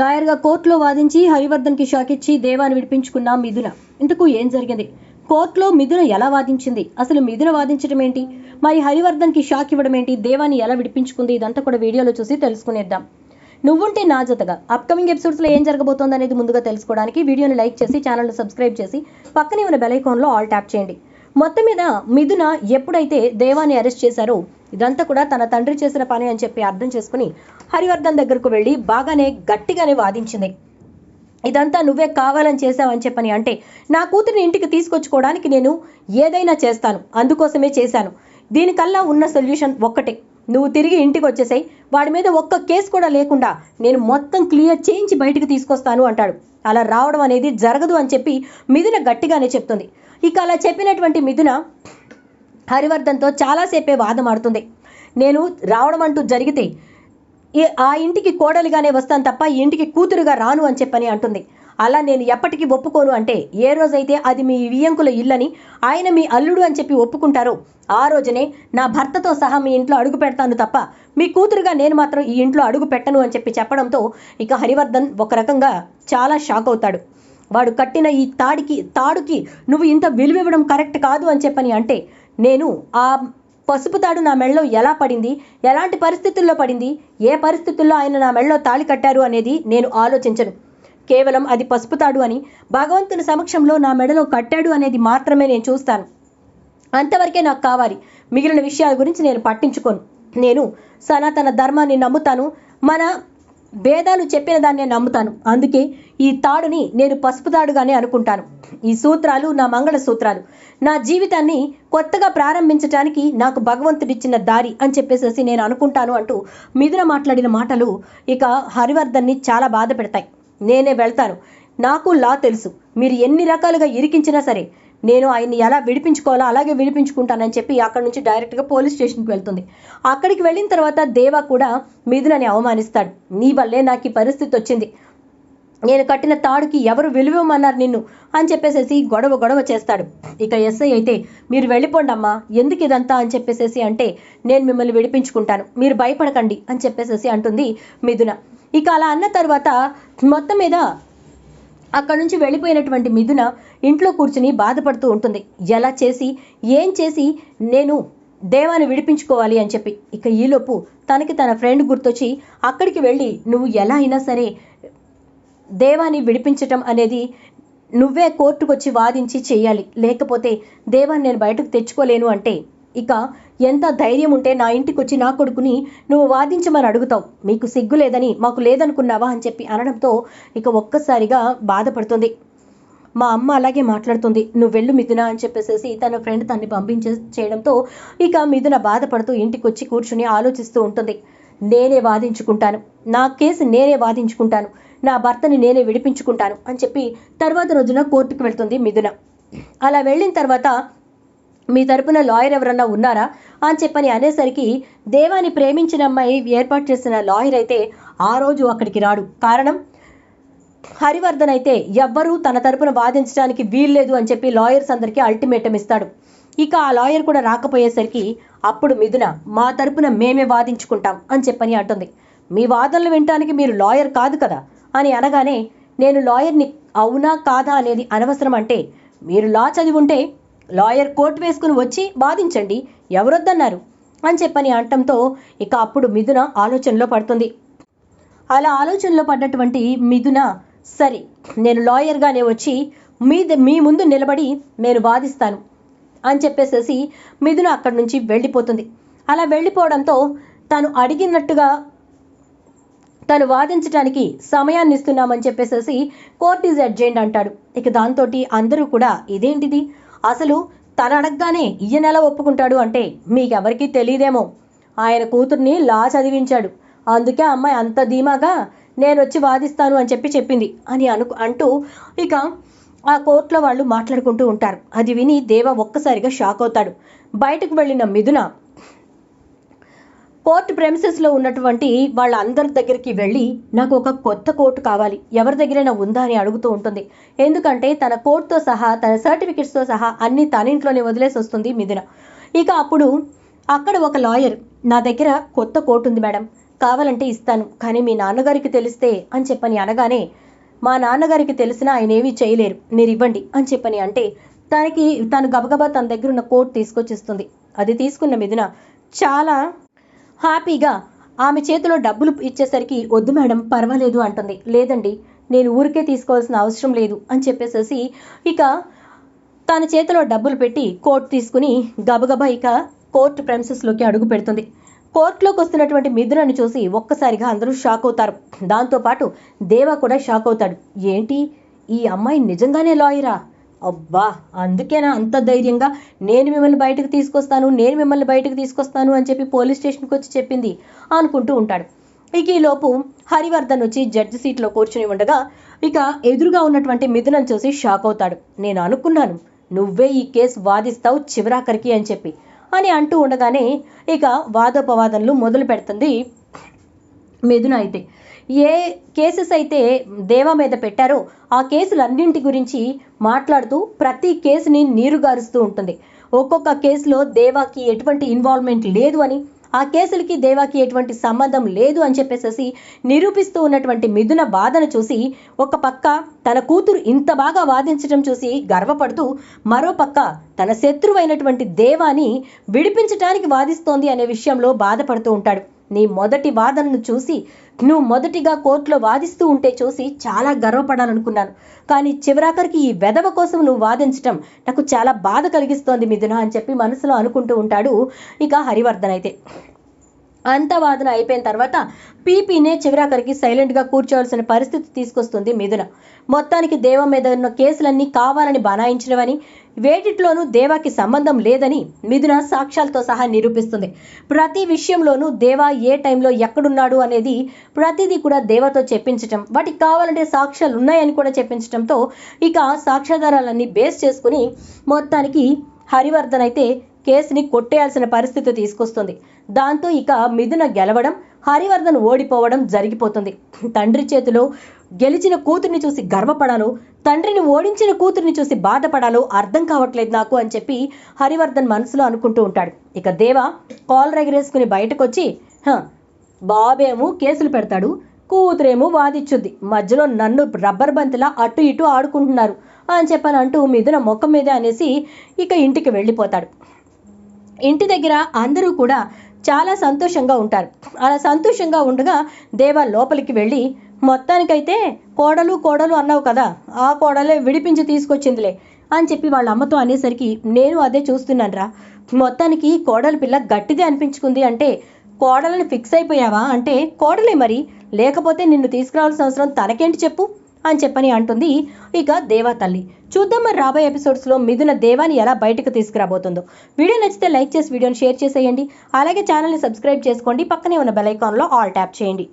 లాయర్గా కోర్టులో వాదించి హరివర్ధన్కి షాక్ ఇచ్చి దేవాన్ని విడిపించుకున్న మిథున. ఇంతకు ఏం జరిగింది? కోర్టులో మిథున ఎలా వాదించింది? అసలు మిథున వాదించడం ఏంటి? మరి హరివర్ధన్కి షాక్ ఇవ్వడం ఏంటి? దేవాన్ని ఎలా విడిపించుకుంది? ఇదంతా కూడా వీడియోలో చూసి తెలుసుకునేద్దాం. నువ్వుంటే నా జతగా. అప్కమింగ్ ఎపిసోడ్స్లో ఏం జరగబోతోంది అనేది ముందుగా తెలుసుకోవడానికి వీడియోని లైక్ చేసి ఛానల్ని సబ్స్క్రైబ్ చేసి పక్కనే ఉన్న బెల్ ఐకాన్లో ఆల్ ట్యాప్ చేయండి. మొత్తం మీద మిథున ఎప్పుడైతే దేవాన్ని అరెస్ట్ చేశారో ఇదంతా కూడా తన తండ్రి చేసిన పని అని చెప్పి అర్థం చేసుకుని హరివర్ధన్ దగ్గరకు వెళ్ళి బాగానే గట్టిగానే వాదించింది. ఇదంతా నువ్వే కావాలని చేసావని చెప్పని అంటే నా కూతురిని ఇంటికి తీసుకొచ్చుకోవడానికి నేను ఏదైనా చేస్తాను. అందుకోసమే చేశాను. దీనికల్లా ఉన్న సొల్యూషన్ ఒక్కటే. నువ్వు తిరిగి ఇంటికి వచ్చేసాయి. వాడి మీద ఒక్క కేసు కూడా లేకుండా నేను మొత్తం క్లియర్ చేయించి బయటికి తీసుకొస్తాను అంటాడు. అలా రావడం అనేది జరగదు అని చెప్పి మిథున గట్టిగానే చెప్తుంది. ఇక అలా చెప్పినటువంటి మిథున హరివర్ధన్తో చాలాసేపే వాదమాడుతుంది నేను రావడం అంటూ జరిగితే ఆ ఇంటికి కోడలిగానే వస్తాను తప్ప ఈ ఇంటికి కూతురుగా రాను అని చెప్పని అంటుంది. అలా నేను ఎప్పటికీ ఒప్పుకోను అంటే ఏ రోజైతే అది మీ వియ్యంకుల ఇల్లని ఆయన మీ అల్లుడు అని చెప్పి ఒప్పుకుంటారో ఆ రోజునే నా భర్తతో సహా మీ ఇంట్లో అడుగు పెడతాను తప్ప మీ కూతురుగా నేను మాత్రం ఈ ఇంట్లో అడుగు పెట్టను అని చెప్పి చెప్పడంతో ఇక హరివర్ధన్ ఒక రకంగా చాలా షాక్ అవుతాడు. వాడు కట్టిన ఈ తాడికి తాడుకి నువ్వు ఇంత విలువివ్వడం కరెక్ట్ కాదు అని చెప్పని అంటే నేను ఆ పసుపు తాడు నా మెళ్ళలో ఎలా పడింది? ఎలాంటి పరిస్థితుల్లో పడింది? ఏ పరిస్థితుల్లో ఆయన నా మెళ్ళలో తాళి కట్టారు అనేది నేను ఆలోచించను. కేవలం అది పసుపు తాడు అని భగవంతుని సమక్షంలో నా మెడలో కట్టాడు అనేది మాత్రమే నేను చూస్తాను. అంతవరకే నాకు కావాలి. మిగిలిన విషయాల గురించి నేను పట్టించుకోను. నేను సనాతన ధర్మాన్ని నమ్ముతాను. మన భేదాలు చెప్పిన దాన్నే నమ్ముతాను. అందుకే ఈ తాడుని నేను పసుపు తాడుగానే అనుకుంటాను. ఈ సూత్రాలు నా మంగళ సూత్రాలు. నా జీవితాన్ని కొత్తగా ప్రారంభించడానికి నాకు భగవంతుడిచ్చిన దారి అని చెప్పేసేసి నేను అనుకుంటాను అంటూ మిథున మాట్లాడిన మాటలు ఇక హరివర్ధన్ని చాలా బాధ పెడతాయి. నేనే వెళ్తాను. నాకు లా తెలుసు. మీరు ఎన్ని రకాలుగా ఇరికించినా సరే నేను ఆయన్ని ఎలా విడిపించుకోవాలో అలాగే విడిపించుకుంటానని చెప్పి అక్కడ నుంచి డైరెక్ట్గా పోలీస్ స్టేషన్కి వెళ్తుంది. అక్కడికి వెళ్ళిన తర్వాత దేవా కూడా మిథునని అవమానిస్తాడు. నీ వల్లే నాకు ఈ పరిస్థితి వచ్చింది. నేను కట్టిన తాడుకి ఎవరు విలువమన్నారు నిన్ను? అని చెప్పేసేసి గొడవ గొడవ చేస్తాడు. ఇక ఎస్ఐ అయితే మీరు వెళ్ళిపోండి అమ్మా. ఎందుకు ఇదంతా? అని చెప్పేసేసి అంటే నేను మిమ్మల్ని విడిపించుకుంటాను. మీరు భయపడకండి. అని చెప్పేసేసి అంటుంది మిథున. ఇక అలా అన్న తర్వాత మొత్తం మీద అక్కడి నుంచి వెళ్ళిపోయినటువంటి మిథున ఇంట్లో కూర్చుని బాధపడుతూ ఉంటుంది. ఎలా చేసి ఏం చేసి నేను దేవాన్ని విడిపించుకోవాలి అని చెప్పి. ఇక ఈలోపు తనకి తన ఫ్రెండ్ గుర్తొచ్చి అక్కడికి వెళ్ళి నువ్వు ఎలా అయినా సరే దేవాన్ని విడిపించటం అనేది నువ్వే కోర్టుకొచ్చి వాదించి చేయాలి. లేకపోతే దేవాన్ని నేను బయటకు తెచ్చుకోలేను అంటే ఇక ఎంత ధైర్యం ఉంటే నా ఇంటికి వచ్చి నా కొడుకుని నువ్వు వాదించమని అడుగుతావు. మీకు సిగ్గు లేదని మాకు లేదనుకున్నావా అని చెప్పి అనడంతో ఇక ఒక్కసారిగా బాధపడుతుంది. మా అమ్మ అలాగే మాట్లాడుతుంది. నువ్వు వెళ్ళు మిథున అని చెప్పేసేసి తన ఫ్రెండ్ తన్ని పంపించే చేయడంతో ఇక మిథున బాధపడుతూ ఇంటికి వచ్చి కూర్చుని ఆలోచిస్తూ ఉంటుంది. నేనే వాదించుకుంటాను. నా కేసు నేనే వాదించుకుంటాను. నా భర్తని నేనే విడిపించుకుంటాను అని చెప్పి తర్వాత రోజున కోర్టుకు వెళ్తుంది మిథున. అలా వెళ్ళిన తర్వాత మీ తరపున లాయర్ ఎవరన్నా ఉన్నారా అని చెప్పని అనేసరికి దేవాని ప్రేమించిన అమ్మాయి ఏర్పాటు చేసిన లాయర్ అయితే ఆ రోజు అక్కడికి రాడు. కారణం? హరివర్ధన్ అయితే ఎవ్వరూ తన తరపున వాదించడానికి వీల్లేదు అని చెప్పి లాయర్స్ అందరికీ అల్టిమేటం ఇస్తాడు. ఇక ఆ లాయర్ కూడా రాకపోయేసరికి అప్పుడు మిథున మా తరపున మేమే వాదించుకుంటాం అని చెప్పని అంటుంది. మీ వాదనలు వినటానికి మీరు లాయర్ కాదు కదా? అని అనగానే నేను లాయర్ని అవునా కాదా అనేది అనవసరం అంటే మీరు లా చదివి ఉంటే లాయర్ కోర్టు వేసుకుని వచ్చి వాదించండి ఎవరొద్దన్నారు అని చెప్పని అంటంతో ఇక అప్పుడు మిథున ఆలోచనలో పడుతుంది. అలా ఆలోచనలో పడ్డటువంటి మిథున సరే నేను లాయర్గానే వచ్చి మీ మీ ముందు నిలబడి నేను వాదిస్తాను అని చెప్పేసేసి మిథున అక్కడి నుంచి వెళ్ళిపోతుంది. అలా వెళ్ళిపోవడంతో తను అడిగినట్టుగా తను వాదించడానికి సమయాన్ని ఇస్తున్నామని చెప్పేసేసి కోర్ట్ ఈజ్ అడ్జెంట్ అంటాడు ఇక దాంతో అందరూ కూడా ఇదేంటిది? అసలు తను అడగగానే ఈయన ఎలా ఒప్పుకుంటాడు అంటే మీకెవరికీ తెలియదేమో ఆయన కూతుర్ని లా చదివించాడు. అందుకే అమ్మాయి అంత ధీమాగా నేను వచ్చి వాదిస్తాను అని చెప్పి చెప్పింది అని అను అంటూ ఇక ఆ కోర్టులో వాళ్ళు మాట్లాడుకుంటూ ఉంటారు. అది విని దేవ ఒక్కసారిగా షాక్ అవుతాడు. బయటకు వెళ్ళిన మిథున కోర్టు ప్రెమిసెస్లో ఉన్నటువంటి వాళ్ళందరి దగ్గరికి వెళ్ళి నాకు ఒక కొత్త కోర్టు కావాలి. ఎవరి దగ్గరైనా ఉందా అని అడుగుతూ ఉంటుంది. ఎందుకంటే తన కోర్టుతో సహా తన సర్టిఫికెట్స్తో సహా అన్ని తన ఇంట్లోనే వదిలేసి వస్తుంది మిథున. ఇక అప్పుడు అక్కడ ఒక లాయర్ నా దగ్గర కొత్త కోర్టు ఉంది మేడం. కావాలంటే ఇస్తాను. కానీ మీ నాన్నగారికి తెలిస్తే అని చెప్పని అనగానే మా నాన్నగారికి తెలిసినా ఆయన ఏమీ చేయలేరు. మీరు ఇవ్వండి అని చెప్పని అంటే తనకి తను గబగబా తన దగ్గర ఉన్న కోట్ తీసుకొచ్చిస్తుంది. అది తీసుకున్న మిథున చాలా హ్యాపీగా ఆమె చేతిలో డబ్బులు ఇచ్చేసరికి వద్దు మేడం పర్వాలేదు అంటుంది. లేదండి నేను ఊరికే తీసుకోవాల్సిన అవసరం లేదు అని చెప్పేసేసి ఇక తన చేతిలో డబ్బులు పెట్టి కోర్టు తీసుకుని గబగబా ఇక కోర్టు ప్రెమిసెస్లోకి అడుగు పెడుతుంది. కోర్టులోకి వస్తున్నటువంటి మిథునను చూసి ఒక్కసారిగా అందరూ షాక్ అవుతారు. దాంతోపాటు దేవా కూడా షాక్ అవుతాడు. ఏంటి? ఈ అమ్మాయి నిజంగానే లాయరా? అబ్బా అందుకేనా అంత ధైర్యంగా? నేను మిమ్మల్ని బయటకు తీసుకొస్తాను నేను మిమ్మల్ని బయటకు తీసుకొస్తాను అని చెప్పి పోలీస్ స్టేషన్కి వచ్చి చెప్పింది అనుకుంటూ ఉంటాడు. ఇక ఈలోపు హరివర్ధన్ వచ్చి జడ్జి సీట్లో కూర్చుని ఉండగా ఇక ఎదురుగా ఉన్నటువంటి మిథునం చూసి షాక్ అవుతాడు. నేను అనుకున్నాను నువ్వే ఈ కేసు వాదిస్తావు చివరాఖరికి అని చెప్పి. అని అంటూ ఉండగానే ఇక వాదోపవాదనలు మొదలు పెడుతుంది మిథున అయితే. ఏ కేసెస్ అయితే దేవా మీద పెట్టారో ఆ కేసులన్నింటి గురించి మాట్లాడుతూ ప్రతి కేసుని నీరుగారుస్తూ ఉంటుంది. ఒక్కొక్క కేసులో దేవాకి ఎటువంటి ఇన్వాల్వ్మెంట్ లేదు అని ఆ కేసులకి దేవాకి ఎటువంటి సంబంధం లేదు అని చెప్పేసేసి నిరూపిస్తూ ఉన్నటువంటి మిథున బాధను చూసి ఒక పక్క తన కూతురు ఇంత బాగా వాదించడం చూసి గర్వపడుతూ మరో పక్క తన శత్రువైనటువంటి దేవాని విడిపించటానికి వాదిస్తోంది అనే విషయంలో బాధపడుతూ ఉంటాడు. నీ మొదటి వాదనను చూసి నువ్వు మొదటిగా కోర్టులో వాదిస్తూ ఉంటే చూసి చాలా గర్వపడాలనుకున్నాను. కానీ చివరాఖరికి ఈ వెధవ కోసం నువ్వు వాదించటం నాకు చాలా బాధ కలిగిస్తోంది మిథున అని చెప్పి మనసులో అనుకుంటూ ఉంటాడు ఇక హరివర్ధన్ అయితే. అంత వాదన అయిపోయిన తర్వాత పీపీనే చివరాఖరికి సైలెంట్గా కూర్చోవలసిన పరిస్థితి తీసుకొస్తుంది మిథున. మొత్తానికి దేవ మీద ఉన్న కేసులన్నీ కావాలని బనాయించినవని వేటిట్లోనూ దేవాకి సంబంధం లేదని మిథున సాక్ష్యాలతో సహా నిరూపిస్తుంది. ప్రతి విషయంలోనూ దేవా ఏ టైంలో ఎక్కడున్నాడు అనేది ప్రతిదీ కూడా దేవతో చెప్పించటం వాటికి కావాలంటే సాక్ష్యాలు ఉన్నాయని కూడా చెప్పించటంతో ఇక సాక్ష్యాధారాలన్నీ బేస్ చేసుకుని మొత్తానికి హరివర్ధన్ అయితే కేసుని కొట్టేయాల్సిన పరిస్థితి తీసుకొస్తుంది. దాంతో ఇక మిథున గెలవడం హరివర్ధన్ ఓడిపోవడం జరిగిపోతుంది. తండ్రి చేతిలో గెలిచిన కూతుర్ని చూసి గర్వపడాలో తండ్రిని ఓడించిన కూతుర్ని చూసి బాధపడాలో అర్థం కావట్లేదు నాకు అని చెప్పి హరివర్ధన్ మనసులో అనుకుంటూ ఉంటాడు. ఇక దేవ కాల్ రెగరేసుకుని బయటకు వచ్చి "హ, బాబేమో కేసులు పెడతాడు కూతురేమో వాదిచ్చుద్ది మధ్యలో నన్ను రబ్బర్ బంతిలా అటు ఇటు ఆడుకుంటున్నారు అని చెప్పని అంటూ మిథున ముఖం మీదే అనేసి ఇక ఇంటికి వెళ్ళిపోతాడు. ఇంటి దగ్గర అందరూ కూడా చాలా సంతోషంగా ఉంటారు. అలా సంతోషంగా ఉండగా దేవ లోపలికి వెళ్ళి మొత్తానికైతే కోడలు కోడలు అన్నావు కదా ఆ కోడలే విడిపించి తీసుకొచ్చిందిలే అని చెప్పి వాళ్ళ అమ్మతో అనేసరికి నేను అదే చూస్తున్నానురా. మొత్తానికి కోడలి పిల్ల గట్టిదే అనిపించుకుంది అంటే కోడలని ఫిక్స్ అయిపోయావా? అంటే కోడలే మరి లేకపోతే నిన్ను తీసుకురావాల్సిన అవసరం తనకేంటి చెప్పు. అని చెప్పని అంటుంది ఇక దేవా తల్లి. చూద్దాం మరి రాబోయే ఎపిసోడ్స్లో మిథున దేవాని ఎలా బయటకు తీసుకురాబోతుందో. వీడియో నచ్చితే లైక్ చేసి వీడియోని షేర్ చేసేయండి. అలాగే ఛానల్ని సబ్స్క్రైబ్ చేసుకోండి. పక్కనే ఉన్న బెల్ ఐకాన్లో ఆల్ ట్యాప్ చేయండి.